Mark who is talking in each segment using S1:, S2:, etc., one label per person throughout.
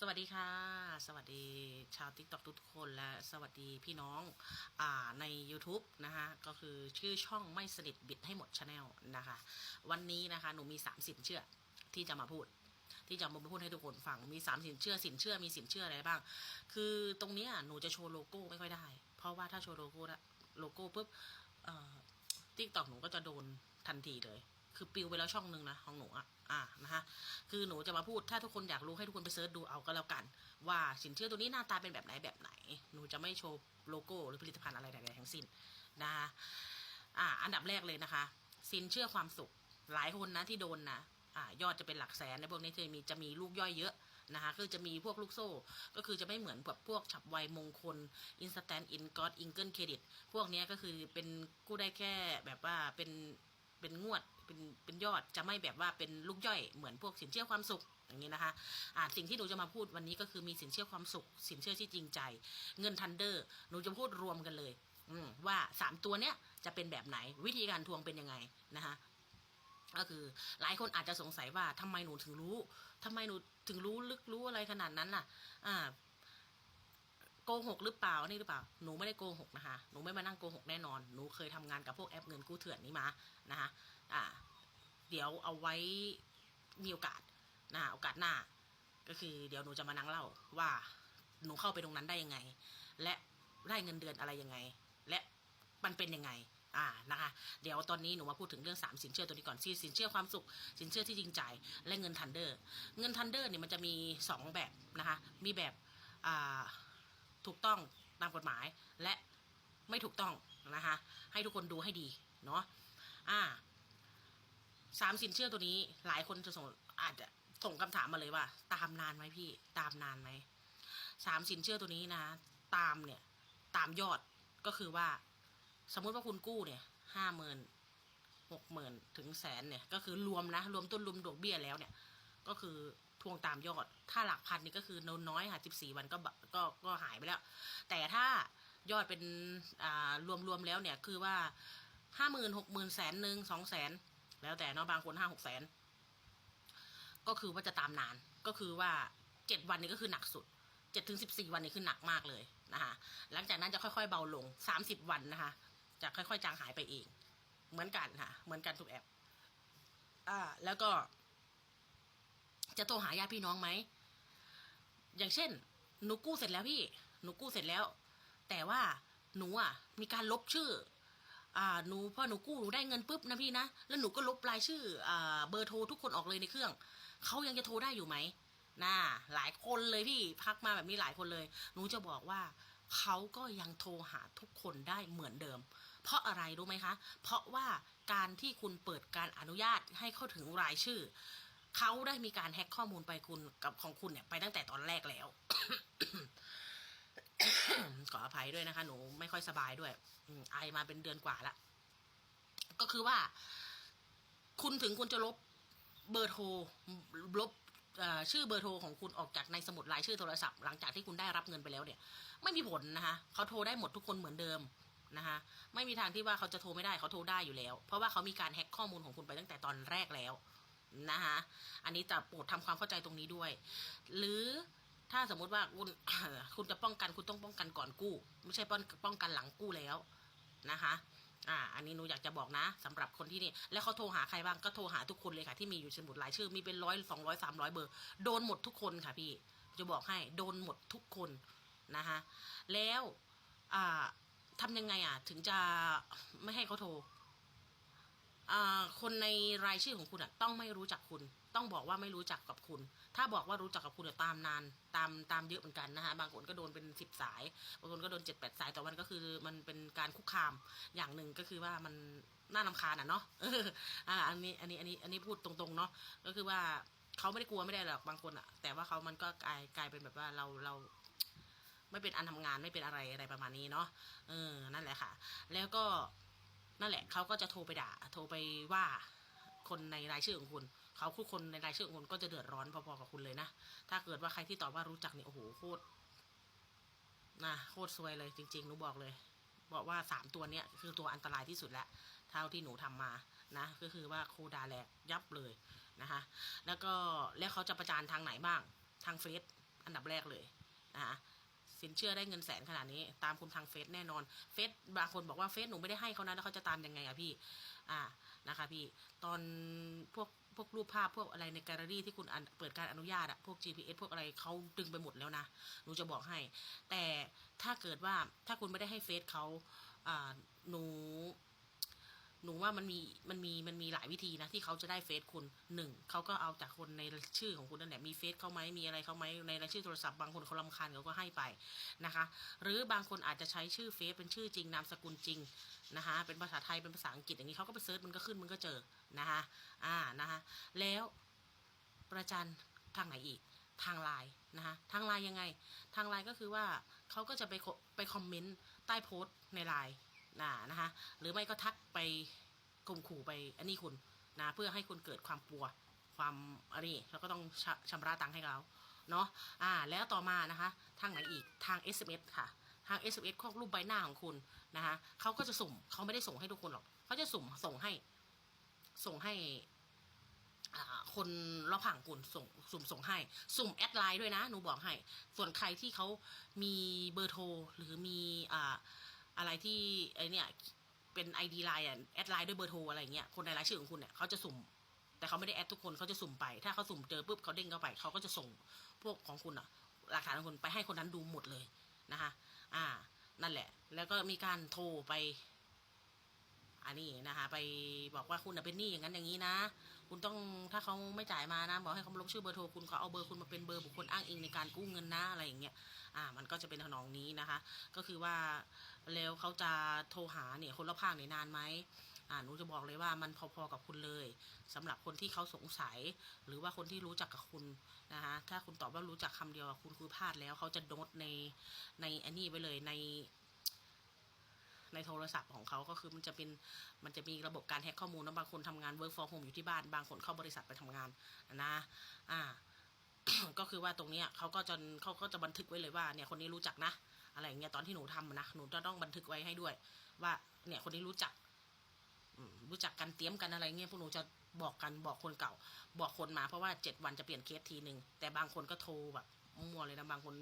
S1: สวัสดีค่ะ สวัสดีชาว t ิ k t o k ทุกคนและสวัสดีพี่น้องอ่าใน YouTube นะคะก็คือชื่อช่องไม่สนิทบิดให้หมดชาแนลนะคะ วันนี้นะคะหนูมีสามสินเชื่อที่จะมาพูด ที่จะมาพูดให้ทุกคนฟังมีสามสินเชื่อสินเชื่อมีสินเชื่ออะไรบ้าง คือตรงนี้หนูจะโชว์โลโก้ไม่ค่อยได้ เพราะว่าถ้าโชว์โลโก้ละโลโก้ปุ๊บทิกตอกหนูก็จะโดนทันทีเลย คือปิวไปแล้วช่องหนึ่งนะของหนูอะอ่านะคะคือหนูจะมาพูดถ้าทุกคนอยากรู้ให้ทุกคนไปเซิร์ชดูเอาก็แล้วกัน ว่าสินเชื่อตัวนี้หน้าตาเป็นแบบไหนแบบไหน หนูจะไม่โชว์โลโก้หรือผลิตภัณฑ์อะไรใดๆทั้งสิ้นนะคะอ่า อันดับแรกเลยนะคะ สินเชื่อความสุข หลายคนนะที่โดนนะอ่ายอดจะเป็นหลักแสนในพวกนี้จะมีจะมีลูกย่อยเยอะนะคะคือจะมีพวกลูกโซ่ ก็คือจะไม่เหมือนแบบพวกฉับไวมงคล instant in god ingle credit พวกนี้ก็คือเป็นกู้ได้แค่แบบว่าเป็นเป็นงวด เป็นเป็นยอดจะไม่แบบว่าเป็นลูกย่อยเหมือนพวกสินเชื่อความสุขอย่างนี้นะคะอ่าสิ่งที่หนูจะมาพูดวันนี้ก็คือมีสินเชื่อความสุข สินเชื่อที่จริงใจ เงินทันเดอร์หนูจะพูดรวมกันเลย อืว่าสามตัวเนี้ยจะเป็นแบบไหนวิธีการทวงเป็นยังไงนะคะก็คือหลายคนอาจจะสงสัยว่าทำไมหนูถึงรู้ทำไมหนูถึงรู้ลึกรู้อะไรขนาดนั้นล่ะ อ่าโกหกหรือเปล่านี่หรือเปล่า หนูไม่ได้โกหกนะคะ หนูไม่มานั่งโกหกแน่นอน หนูเคยทำงานกับพวกแอปเงินกู้เถื่อนนี้มานะคะ อ่า เดี๋ยวเอาไว้มีโอกาสนะโอกาสหน้า ก็คือเดี๋ยวหนูจะมานั่งเล่าว่าหนูเข้าไปตรงนั้นได้ยังไง และได้เงินเดือนอะไรยังไง และมันเป็นยังไงอ่านะคะ เดี๋ยวตอนนี้หนูมาพูดถึงเรื่องสามสินเชื่อตัวนี้ก่อนสินเชื่อความสุข สินเชื่อที่จริงใจและเงินทันเดอร์ เงินทันเดอร์เนี่ยมันจะมีสองแบบนะคะ มีแบบอ่าถูกต้องตามกฎหมายและไม่ถูกต้องนะคะ ให้ทุกคนดูให้ดีเนาะอ่า สามสินเชื่อตัวนี้ หลายคนจะส่งอาจจะส่งคำถามมาเลยว่า ตามนานไหมพี่ ตามนานไหมสามสินเชื่อตัวนี้นะ ตามเนี่ย ตามยอดก็คือว่า สมมุติว่าคุณกู้เนี่ยห้าหมื่นหกหมื่นถึงแสนเนี่ย ก็คือรวมนะ รวมต้นรวมดอกเบี้ยแล้วเนี่ย ก็คือทวงตามยอด ถ้าหลักพันนี่ก็คือน้อยน้อยค่ะสิบสี่วันก็ก็ก็หายไปแล้ว แต่ถ้ายอดเป็นอ่ารวมรวมแล้วเนี่ยคือว่าห้าหมื่นหกหมื่นแสนหนึ่งสองแสน แล้วแต่เนาะบางคนห้าหกแสน ก็คือว่าจะตามนานก็คือว่าเจ็ดวันนี้ก็คือหนักสุดเจ็ดถึงสิบสี่วันนี้คือหนักมากเลยนะคะหลังจากนั้นจะค่อยๆเบาลงสามสิบวันนะคะ จะค่อยๆจางหายไปเองเหมือนกันค่ะ เหมือนกันทุกแอปอ่า แล้วก็ จะโทรหาญาติพี่น้องไหม อย่างเช่น หนูกู้เสร็จแล้วพี่ หนูกู้เสร็จแล้ว แต่ว่าหนูอะ มีการลบชื่อ อ่าหนูพอหนูกู้หนูได้เงินปุ๊บนะพี่นะแล้วหนูก็ลบรายชื่ออ่าเบอร์โทรทุกคนออกเลยในเครื่องเขายังจะโทรได้อยู่ไหมน่าหลายคนเลยพี่พักมาแบบนี้หลายคนเลย หนูจะบอกว่าเขาก็ยังโทรหาทุกคนได้เหมือนเดิม เพราะอะไรรู้ไหมคะ เพราะว่าการที่คุณเปิดการอนุญาตให้เข้าถึงรายชื่อเขาได้มีการแฮ็กข้อมูลไปคุณกับของคุณเนี่ยไปตั้งแต่ตอนแรกแล้ว ขออภัยด้วยนะคะ หนูไม่ค่อยสบายด้วยอไอมาเป็นเดือนกว่าละก็คือว่า คุณถึงคุณจะลบเบอร์โทรลบชื่อเบอร์โทรของคุณออกจากในสมุดรายชื่อโทรศัพท์หลังจากที่คุณได้รับเงินไปแล้วเนี่ย ไม่มีผลนะคะเขาโทรได้หมดทุกคนเหมือนเดิมนะคะไม่มีทางที่ว่าเขาจะโทรไม่ได้เขาโทรได้อยู่แล้ว เพราะว่าเขามีการแฮ็กข้อมูลของคุณไปตั้งแต่ตอนแรกแล้วนะคะอันนี้จะโปรดทำความเข้าใจตรงนี้ด้วย หรือ ถ้าสมมุติว่าคุณคุณจะป้องกันคุณต้องป้องกันก่อนกู้ ไม่ใช่ป้องป้องกันหลังกู้แล้วนะคะ อ่า อันนี้หนูอยากจะบอกนะสำหรับคนที่นี่ แล้วเขาโทรหาใครบ้างก็โทรหาทุกคนเลยค่ะ ที่มีอยู่สมุดรายชื่อมีเป็นร้อยสองร้อยสามร้อยเบอร์โดนหมดทุกคนค่ะพี่จะบอกให้โดนหมดทุกคนนะคะแล้วอ่าทำยังไงอะ ถึงจะไม่ให้เขาโทรอ่าคนในรายชื่อของคุณอะ ต้องไม่รู้จักคุณ ต้องบอกว่าไม่รู้จักกับคุณ ถ้าบอกว่ารู้จักกับคุณอะตามนานตามตามเยอะเหมือนกันนะคะบางคนก็โดนเป็นสิบสายบางคนก็โดนเจ็ดแปดสายแต่วันก็คือมันเป็นการคุกคามอย่างหนึ่งก็คือว่ามันน่านำคาญอะเนาะอ่าอันนี้อันนี้อันนี้อันนี้พูดตรงๆเนาะก็คือว่าเขาไม่ได้กลัวไม่ได้หรอกบางคนอะแต่ว่าเขามันก็กลายกลายเป็นแบบว่าเราเราไม่เป็นอันทำงานไม่เป็นอะไรอะไรประมาณนี้เนาะเออนั่นแหละค่ะ แล้วก็นั่นแหละเขาก็จะโทรไปด่า โทรไปว่า คนในรายชื่อของคุณ เขาคือคนในรายชื่อของคุณก็จะเดือดร้อนพอๆกับคุณเลยนะ ถ้าเกิดว่าใครที่ตอบว่ารู้จักเนี่ยโอ้โหโคตรนะโคตรซวยเลยจริงๆหนูบอกเลย บอกว่าสามตัวเนี้ยคือตัวอันตรายที่สุดแล้วเท่าที่หนูทำมานะก็คือว่าครูดาแหลกยับเลยนะคะ แล้วก็แล้วเขาจะประจานทางไหนบ้างทางเฟซอันดับแรกเลยนะคะ สินเชื่อได้เงินแสนขนาดนี้ ตามคุณทางเฟซแน่นอน เฟซบางคนบอกว่าเฟซหนูไม่ได้ให้เขานะแล้วเขาจะตามยังไงอะพี่ อ่านะคะ พี่ตอนพวกพวกรูปภาพพวกอะไรในแกลเลอรี่ที่คุณเปิดการอนุญาตอะพวก GPS พวกอะไรเขาดึงไปหมดแล้วนะหนูจะบอกให้ แต่ถ้าเกิดว่าถ้าคุณไม่ได้ให้เฟซเขาอ่าหนู หนูว่ามันมีมันมีมันมีหลายวิธีนะที่เขาจะได้เฟซคุณหนึ่งเขาก็เอาจากคนในชื่อของคุณนั่นแหละมีเฟซเขาไหมมีอะไรเขาไหมในรายชื่อโทรศัพท์บางคนเขาลำคาญเขาก็ให้ไปนะคะ หรือบางคนอาจจะใช้ชื่อเฟซเป็นชื่อจริงนามสกุลจริงนะคะเป็นภาษาไทยเป็นภาษาอังกฤษอย่างนี้เขาก็ไปเซิร์ชมันก็ขึ้นมันก็เจอนะคะอ่านะคะแล้วประจันทางไหนอีกทางไลน์นะคะทางไลน์ยังไง ทางไลน์ก็คือว่าเขาก็จะไปไปคอมเมนต์ใต้โพสต์ในไลน์ นะนะคะ หรือไม่ก็ทักไปข่มขู่ไปอันนี้คุณนะเพื่อให้คุณเกิดความกลัวความอันนี้แล้วก็ต้องชะชำระตังค์ให้เขาเนาะอ่า แล้วต่อมานะคะ ทางไหนอีกทาง SMS ค่ะทาง SMS ข้อรูปใบหน้าของคุณนะคะเขาก็จะสุ่มเขาไม่ได้ส่งให้ทุกคนหรอกเขาจะสุ่มส่งให้ ส่งให้คนรอบข้างคุณส่งสุ่มส่งให้ สุ่มแอดไลน์ด้วยนะหนูบอกให้ ส่วนใครที่เขามีเบอร์โทรหรือมีอ่า อะไรที่ไอเนี่ยเป็นไอดีไลน์อะแอดไลน์ด้วยเบอร์โทรอะไรเงี้ยคนในรายชื่อของคุณเนี่ยเขาจะสุ่ม แต่เขาไม่ได้แอดทุกคนเขาจะสุ่มไป ถ้าเขาสุ่มเจอปุ๊บเขาเด้งเข้าไปเขาก็จะส่งพวกของคุณอะหลักฐานของคุณไปให้คนนั้นดูหมดเลยนะคะ อ่า นั่นแหละ แล้วก็มีการโทรไป อันนี้นะคะ ไปบอกว่าคุณเป็นหนี้อย่างนั้นอย่างนี้นะ คุณต้องถ้าเขาไม่จ่ายมานะบอกให้เขาลบชื่อเบอร์โทรคุณเขาเอาเบอร์คุณมาเป็นเบอร์บุคคลอ้างอิงในการกู้เงินนะอะไรอย่างเงี้ยอ่า มันก็จะเป็นทนองนี้นะคะ ก็คือว่าแล้วเขาจะโทรหาเนี่ยคนรอบข้างเนี่ยนานไหมอ่าหนูจะบอกเลยว่ามันพอๆกับคุณเลยสำหรับคนที่เขาสงสัย หรือว่าคนที่รู้จักกับคุณนะคะถ้าคุณตอบว่ารู้จักคำเดียวคุณคือพลาดแล้วเขาจะโน้ตในในอันนี้ไปเลยใน ในโทรศัพท์ของเขาก็คือมันจะเป็นมันจะมีระบบการแฮกข้อมูลนะบางคนทำงาน work from home อยู่ที่บ้าน บางคนเข้าบริษัทไปทำงานนะอ่าก็คือว่าตรงเนี้ยเขาก็จะเขาก็จะบันทึกไว้เลยว่าเนี่ยคนนี้รู้จักนะ อะไรอย่างเงี้ยตอนที่หนูทำอะนะหนูจะต้องบันทึกไว้ให้ด้วย ว่าเนี่ยคนนี้รู้จักรู้จักกันเตรียมกันอะไรเงี้ยพวกหนูจะบอกกันบอกคนเก่า บอกคนมาเพราะว่าเจ็ดวันจะเปลี่ยนเคสทีหนึ่งแต่บางคนก็โทรแบบมั่วเลยนะบางคน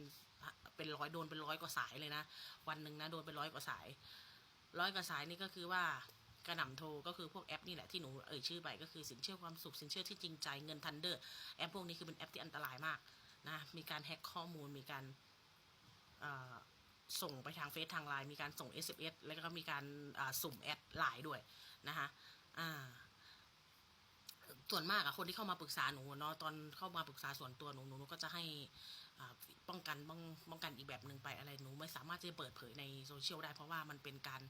S1: เป็นร้อยโดนเป็นร้อยกว่าสายเลยนะวันหนึ่งนะโดนเป็นร้อยกว่าสาย ร้อยกระสายนี่ก็คือว่ากระหน่ำโทรก็คือพวกแอปนี่แหละที่หนูเอ่ยชื่อไปก็คือสินเชื่อความสุขสินเชื่อที่จริงใจเงินทันเดอร์แอปพวกนี้คือเป็นแอปที่อันตรายมากนะมีการแฮ็กข้อมูลมีการส่งไปทางเฟซทางไลน์มีการส่ง SMS แล้วก็มีการสุ่มแอดไลน์ด้วยนะคะอ่า ส่วนมากอะคนที่เข้ามาปรึกษาหนูเนาะตอนเข้ามาปรึกษาส่วนตัวหนูหนูก็จะให้ป้องกันป้องป้องกันอีกแบบหนึ่งไปอะไรหนูไม่สามารถจะเปิดเผยในโซเชียลได้เพราะว่ามันเป็นการ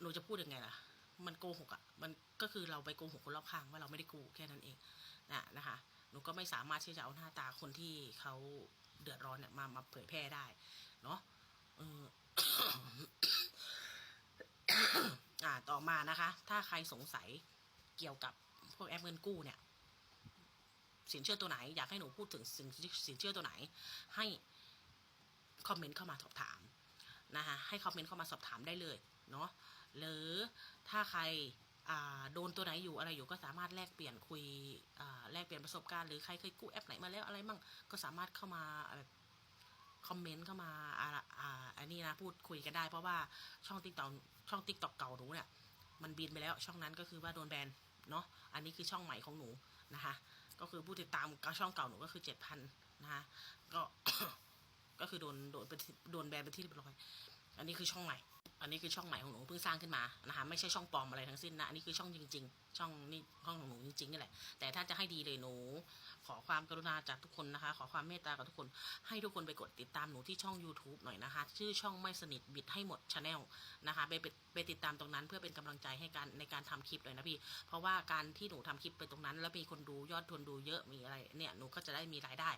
S1: หนูจะพูดยังไงล่ะ มันโกหกอะมันก็คือเราไปโกหกคนรอบข้างว่าเราไม่ได้กูแค่นั้นเองนะนะคะหนูก็ไม่สามารถที่จะเอาหน้าตาคนที่เขาเดือดร้อนเนี่ยมามาเผยแพร่ได้ เนาะเอออ่าต่อมานะคะ ถ้าใครสงสัย เกี่ยวกับพวกแอปเงินกู้เนี่ย สินเชื่อตัวไหน อยากให้หนูพูดถึงสินสินเชื่อตัวไหน ให้คอมเมนต์เข้ามาสอบถามนะคะให้คอมเมนต์เข้ามาสอบถามได้เลยเนาะหรือถ้าใครโดนตัวไหนอยู่อะไรอยู่ก็สามารถแลกเปลี่ยนคุยแลกเปลี่ยนประสบการณ์หรือใครเคยกู้แอปไหนมาแล้วอะไรมั่งก็สามารถเข้ามาแบบคอมเมนต์เข้ามาอาอ่าอันนี้นะพูดคุยกันได้เพราะว่าช่องติ๊กต็อกช่องติ๊กต็อกเก่าหนูเนี่ยมันบินไปแล้วช่องนั้นก็คือว่าโดนแบน เนาะอันนี้คือช่องใหม่ของหนูนะคะก็คือผู้ติดตามช่องเก่าหนูก็คือเจ็ดพันนะคะก็ก็คือโดนโดนเป็นโดนแบนไปที่เรียบร้อย อันนี้คือช่องใหม่ อันนี้คือช่องใหม่ของหนูเพิ่งสร้างขึ้นมานะคะไม่ใช่ช่องปลอมอะไรทั้งสิ้นนะอันนี้คือช่องจริง ๆ ช่องนี่ช่องของหนูจริงๆนี่แหละแต่ถ้าจะให้ดีเลยหนูขอความกรุณาจากทุกคนนะคะ ขอความเมตตากับทุกคน ให้ทุกคนไปกดติดตามหนูที่ช่อง YouTube หน่อยนะคะ ชื่อช่องไม่สนิทบิดให้หมดชาแนลนะคะไปไปไปติดตามตรงนั้นเพื่อเป็นกำลังใจให้การในการทำคลิปเลยนะพี่ เพราะว่าการที่หนูทำคลิปไปตรงนั้น แล้วมีคนดูยอดทนดูเยอะมีอะไรเนี่ยหนูก็จะได้มีรายได้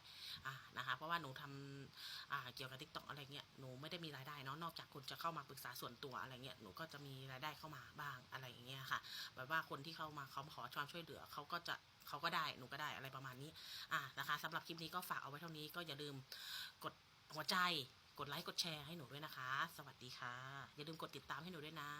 S1: อ่านะคะ เพราะว่าหนูทำอ่าเกี่ยวกับทิกตอกอะไรเงี้ยหนูไม่ได้มีรายได้เนาะนอกจากคนจะเข้ามาปรึกษาส่วนตัวอะไรเงี้ยหนูก็จะมีรายได้เข้ามาบ้างอะไรอย่างเงี้ยค่ะแบบว่าคนที่เข้ามาเขาขอความช่วยเหลือเขาก็จะเขาก็ได้หนูก็ได้อะไรประมาณนี้อ่านะคะสำหรับคลิปนี้ก็ฝากเอาไว้เท่านี้ก็อย่าลืมกดหัวใจกดไลค์กดแชร์ให้หนูด้วยนะคะ สวัสดีค่ะ อย่าลืมกดติดตามให้หนูด้วยนะ